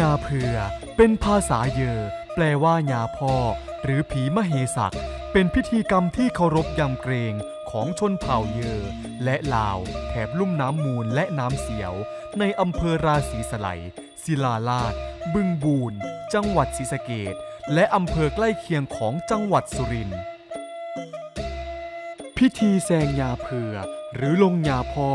ญาเผือเป็นภาษาเยอ แปลว่าญาพ่อ หรือผีมเหสัก เป็นพิธีกรรมที่เคารพยำเกรงของชนเผ่าเยอ และลาว แถบลุ่มน้ำมูลและน้ำเสียว ในอำเภอราศีสไลศิลาลาด บึงบูนจังหวัดศรีสะเกดและอำเภอใกล้เคียงของจังหวัดสุรินทร์พิธีแซงยาเผือ หรือลงยาพ่อ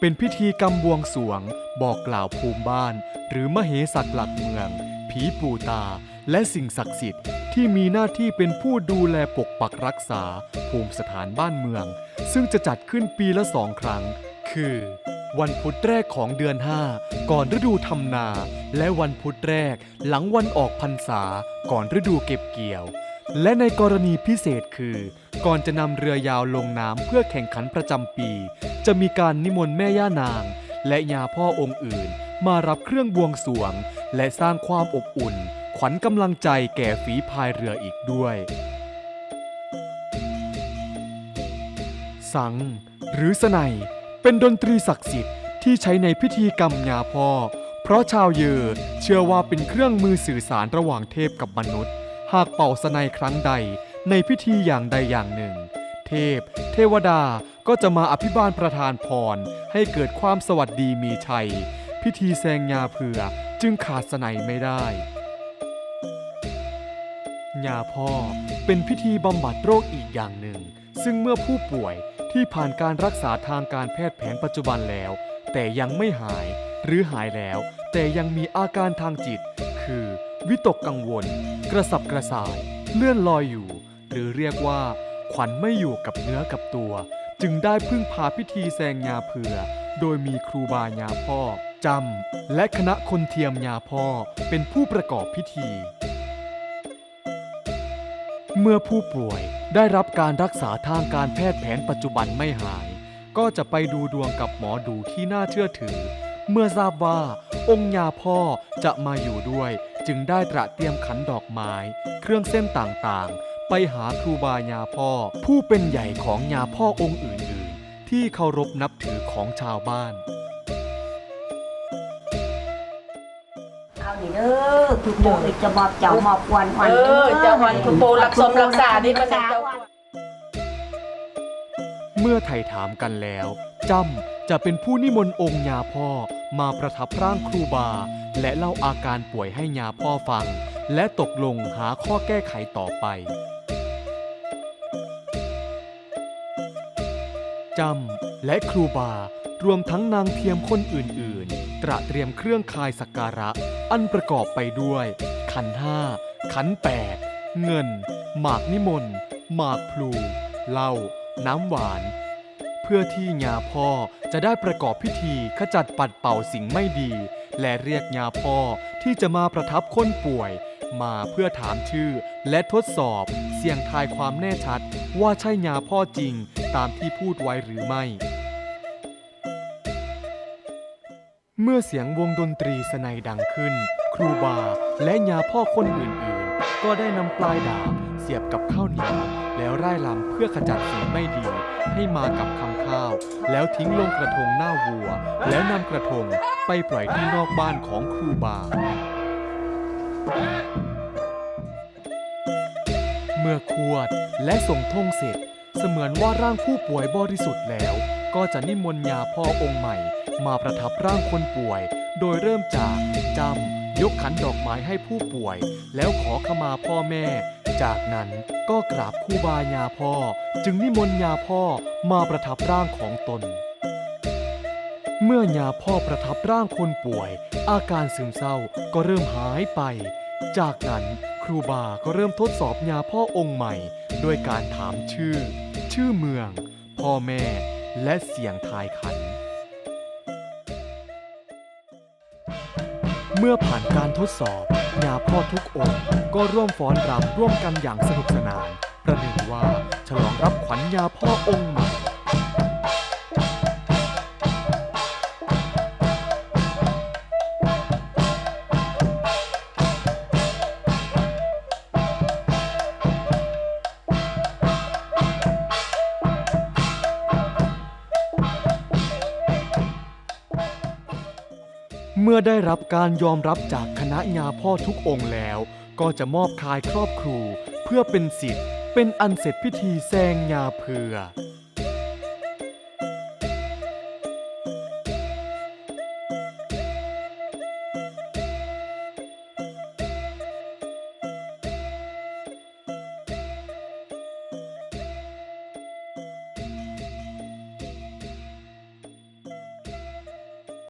เป็นพิธีกรรมบวงสวง บอกกล่าวภูมิบ้าน หรือมเหสักหลักเมือง ผีปู่ตา และสิ่งศักดิ์สิทธิ์ที่มีหน้าที่เป็นผู้ดูแลปกปักรักษา ภูมิสถานบ้านเมือง ซึ่งจะจัดขึ้นปีละสองครั้ง คือ วันพุธแรกของเดือน 5 ก่อนฤดูทำนา และวันพุธแรกหลังวันออกพรรษา ก่อนฤดูเก็บเกี่ยว และในกรณีพิเศษคือ ก่อนจะนำเรือยาวลงน้ำเพื่อแข่งขันประจำปี จะมีการนิมนต์แม่ย่านาง และยาพ่อองค์อื่น มารับเครื่องบวงสวง และสร้างความอบอุ่น ขวัญกำลังใจแก่ฝีพายเรืออีกด้วย สัง หรือสไนยเป็นดนตรีศักดิ์สิทธิ์ที่ใช้ในพิธีกรรมยาพ่อ เพราะชาวเยอเชื่อว่าเป็นเครื่องมือสื่อสารระหว่างเทพกับมนุษย์ หากเป่าสไนยครั้งใดในพิธีอย่างใดอย่างหนึ่ง เทพ เทวดาก็จะมาอภิบาลประทานพร ให้เกิดความสวัสดีมีชัย พิธีแซงยาเผือจึงขาดสไนยไม่ได้ยาพ่อเป็นพิธีบำบัดโรคอีกอย่างหนึ่ง ซึ่งเมื่อผู้ป่วยที่ผ่านการรักษาทางการแพทย์แผนปัจจุบันแล้ว แต่ยังไม่หายหรือหายแล้ว แต่ยังมีอาการทางจิต คือ วิตกกังวล กระสับกระส่าย เลื่อนลอยอยู่ หรือเรียกว่า ขวัญไม่อยู่กับเนื้อกับตัว จึงได้พึ่งพาพิธีแซงยาเผือ โดยมีครูบายาพ่อจำและคณะคนเทียมยาพ่อเป็นผู้ประกอบพิธี เมื่อผู้ป่วยได้รับการรักษาทางการแพทย์แผนปัจจุบันไม่หาย ก็จะไปดูดวงกับหมอดูที่น่าเชื่อถือ เมื่อทราบว่าองค์ยาพ่อจะมาอยู่ด้วย จึงได้ตระเตรียมขันดอกไม้ เครื่องเส้นต่างๆ ไปหาครูบายาพ่อ ผู้เป็นใหญ่ของยาพ่อองค์อื่นๆ ที่เคารพนับถือของชาวบ้านเอานี่เด้อทุกโมงจะบอกเจ้าหมอบวันวันเออเจ้าวันคุณปู่รักสมรักษานี่มันเป็นเจ้า เมื่อไถ่ถามกันแล้วจำจะเป็นผู้นิมนต์องค์ยาพ่อมาประทับร่างครูบา และเล่าอาการป่วยให้ยาพ่อฟัง และตกลงหาข้อแก้ไขต่อไปจำและครูบารวมทั้งนางเทียมคนอื่นๆ ตระเตรียมเครื่องคายสักการะ อันประกอบไปด้วย ขันห้า ขันแปด เงิน หมากนิมนต์ หมากพลู เหล้า น้ำหวาน เพื่อที่ญาพ่อจะได้ประกอบพิธีขจัดปัดเป่าสิ่งไม่ดี และเรียกญาพ่อที่จะมาประทับคนป่วย มาเพื่อถามชื่อและทดสอบ เสี่ยงทายความแน่ชัด ว่าใช่ญาพ่อจริงตามที่พูดไว้หรือไม่ เมื่อเสียงวงดนตรีสนัยดังขึ้น ครูบาและญาพ่อคนอื่นๆ ก็ได้นำปลายดาบเสียบกับข้าวเหนียว แล้วร่ายลำเพื่อขจัดสิ่งไม่ดีให้มากับคำข้าว แล้วทิ้งลงกระทงหน้าวัว แล้วนำกระทงไปปล่อยที่นอกบ้านของครูบา เมื่อควดและส่งธงเสร็จ เสมือนว่าร่างผู้ป่วยบริสุทธิ์แล้ว ก็จะนิมนต์ยาพ่อองค์ใหม่ มาประทับร่างคนป่วย โดยเริ่มจากจำ ยกขันดอกไม้ให้ผู้ป่วย แล้วขอขมาพ่อแม่ จากนั้นก็กราบครูบายาพ่อ จึงนิมนต์ยาพ่อมาประทับร่างของตน เมื่อยาพ่อประทับร่างคนป่วย อาการซึมเศร้าก็เริ่มหายไป จากนั้นครูบาก็เริ่มทดสอบยาพ่อองค์ใหม่ ด้วยการถามชื่อ ชื่อเมือง พ่อแม่และเสียงทายขัน เมื่อผ่านการทดสอบยาพ่อทุกองค์ก็ร่วมฟ้อนรำร่วมกันอย่างสนุกสนาน ประหนึ่งว่าฉลองรับขวัญยาพ่อองค์ใหม่ เมื่อได้รับการยอมรับจากคณะญาพ่อทุกองค์แล้ว ก็จะมอบคายครอบครู เพื่อเป็นสิทธิ์ เป็นอันเสร็จพิธีแซงญาเพื่อ